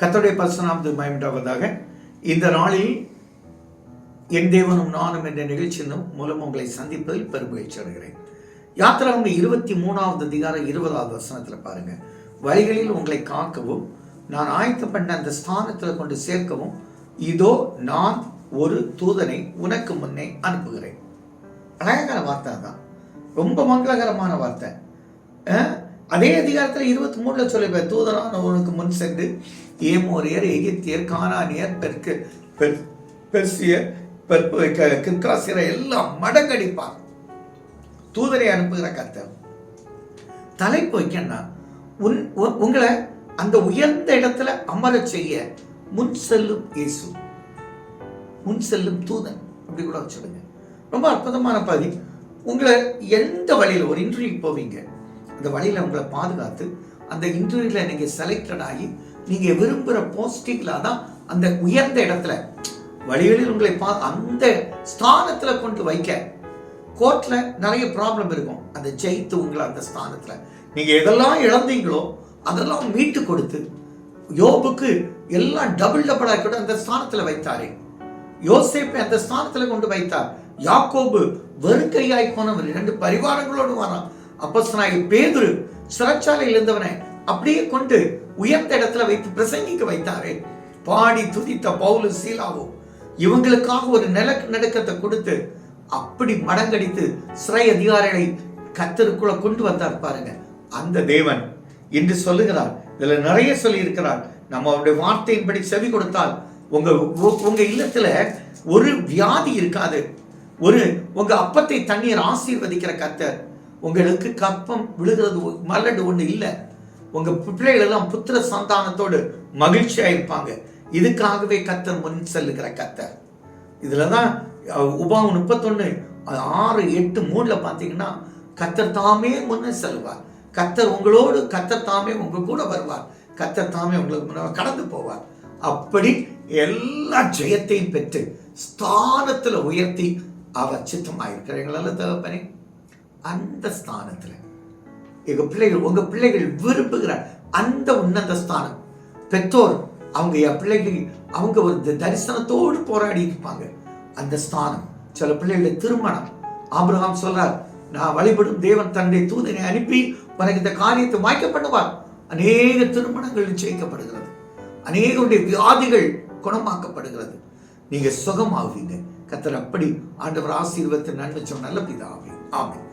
கத்தோடைய பரிசுநாமத்து மயமுண்டாவதாக இந்த நாளில் என் தேவனும் நானும் என்ற நிகழ்ச்சியினும் மூலம் உங்களை சந்திப்பதில் பெருமகிழ்ச்சி அடைகிறேன். யாத்திராவுங்க இருபத்தி மூணாவது அதிகாரம் இருபதாவது வசனத்தில் பாருங்க. வழிகளில் உங்களை காக்கவும் நான் ஆயத்தம் பண்ண அந்த ஸ்தானத்தில் கொண்டு சேர்க்கவும் இதோ நான் ஒரு தூதனை உனக்கு முன்னே அனுப்புகிறேன். அழகான வார்த்தை தான் ரொம்ப மங்களகரமான வார்த்தை. அதே அதிகாரத்தில் இருபத்தி மூணுல சொல்லிப்பேன் தூதனான உனக்கு முன் சென்று ஏமோரியர் எகிப்தியர் கானானியர் பெற்க பெர் பெர்சியர் பெர்பு க- கிர்காசியரை எல்லாம் மடங்கடிப்பார். தூதரை அனுப்புகிற கர்த்தர். தலைப்பு வைக்கன்னா உன் உ- உங்களை அந்த உயர்ந்த இடத்துல அமர செய்ய முன் செல்லும் இயேசு. முன் செல்லும் தூதன். அப்படி கூட சொல்லுங்க. ரொம்ப அற்புதமான பதி உங்களை எந்த வழியில் ஒரு இன்டர்வியூ போவீங்க? அந்த வழியில் உங்களை பாதுகாத்து அந்த இன்டர்வியூவில் நீங்கள் செலக்டட் ஆகி நீங்கள் விரும்புகிற போஸ்டிங்கில் தான் அந்த உயர்ந்த இடத்துல வழிகளில் உங்களை பா அந்த ஸ்தானத்தில் கொண்டு வைக்க கோர்ட்டில் நிறைய ப்ராப்ளம் இருக்கும். அந்த ஜெயித்து உங்களை அந்த ஸ்தானத்தில். நீங்கள் எதெல்லாம் இழந்தீங்களோ அதெல்லாம் மீட்டு கொடுத்து யோபுக்கு எல்லாம் டபுள் டபுளாக கூட அந்த ஸ்தானத்தில் வைத்தாரே. யோசேப்பை அந்த ஸ்தானத்துல கொண்டு வைத்தார். யாக்கோபு வெறுக்கையாய் போனவர். இரண்டு பரிவாரங்களோடு வரான். அப்போஸ்தலனாகிய பேதுரு சிறைச்சாலையில் இருந்தவனை அப்படியே கொண்டு உயர்ந்த இடத்துல வைத்து பிரசங்கிக்க வைத்தாரே. பாடி துதித்த பவுலு சீலாவோ இவங்களுக்காக ஒரு நில நடுக்கத்தை கொடுத்து அப்படி மடங்கடித்து சிறை அதிகாரிகளை கத்தருக்குள்ள கொண்டு வந்தார் பாருங்க. அந்த தேவன் என்று சொல்லுகிறார். இதுல நிறைய சொல்லி இருக்கிறார் நம்ம அவருடைய வார்த்தையின்படி செவி கொடுத்தால் உங்க உங்க இல்லத்துல ஒரு வியாதி இருக்காது. ஒரு உங்க அப்பத்தை தண்ணீர் ஆசீர்வதிக்கிற கத்தர் உங்களுக்கு கப்பம் விழுகிறது மல்லடு ஒன்று இல்லை. உங்க பிள்ளைகளெல்லாம் புத்திர சந்தானத்தோடு மகிழ்ச்சியாக இருப்பாங்க இதுக்காகவே கத்தர் முன் செல்லுகிற கத்தர். இதுல தான் உபாவம் முப்பத்தொன்று ஆறு எட்டு மூணில் பார்த்தீங்கன்னா கத்தர் தாமே முன்னே செல்வார். கத்தர் உங்களோடு கத்தர் தாமே உங்கள் கூட வருவார். கத்தர் தாமே உங்களுக்கு முன்ன கடந்து போவார். அப்படி எல்லா ஜெயத்தையும் பெற்று ஸ்தானத்தில் உயர்த்தி அவர் சித்தமாயிருக்கிறீங்களா தகப்பனே அந்த ஸ்தானத்துல. எங்க பிள்ளைகள் உங்க பிள்ளைகள் விரும்புகிற அந்த உன்னத ஸ்தானம். பெற்றோர் அவங்க என் பிள்ளைகள் அவங்க ஒரு தரிசனத்தோடு போராடி இருப்பாங்க. அந்த ஸ்தானம் சில பிள்ளைகளுடைய திருமணம். ஆபிரகாம் சொல்றார் நான் வழிபடும் தேவன் தன்னுடைய தூதனை அனுப்பி உனக்கு இந்த காரியத்தை வாய்க்க பண்ணுவார் அநேக திருமணங்கள் நிச்சயிக்கப்படுகிறது. அநேகருடைய வியாதிகள் குணமாக்கப்படுகிறது. நீங்க சுகமாவீங்க. கத்தர் அப்படி ஆண்டவர் ஆசீர்வத்தை நன்மை சொன்ன நல்ல பிதாவே. ஆமே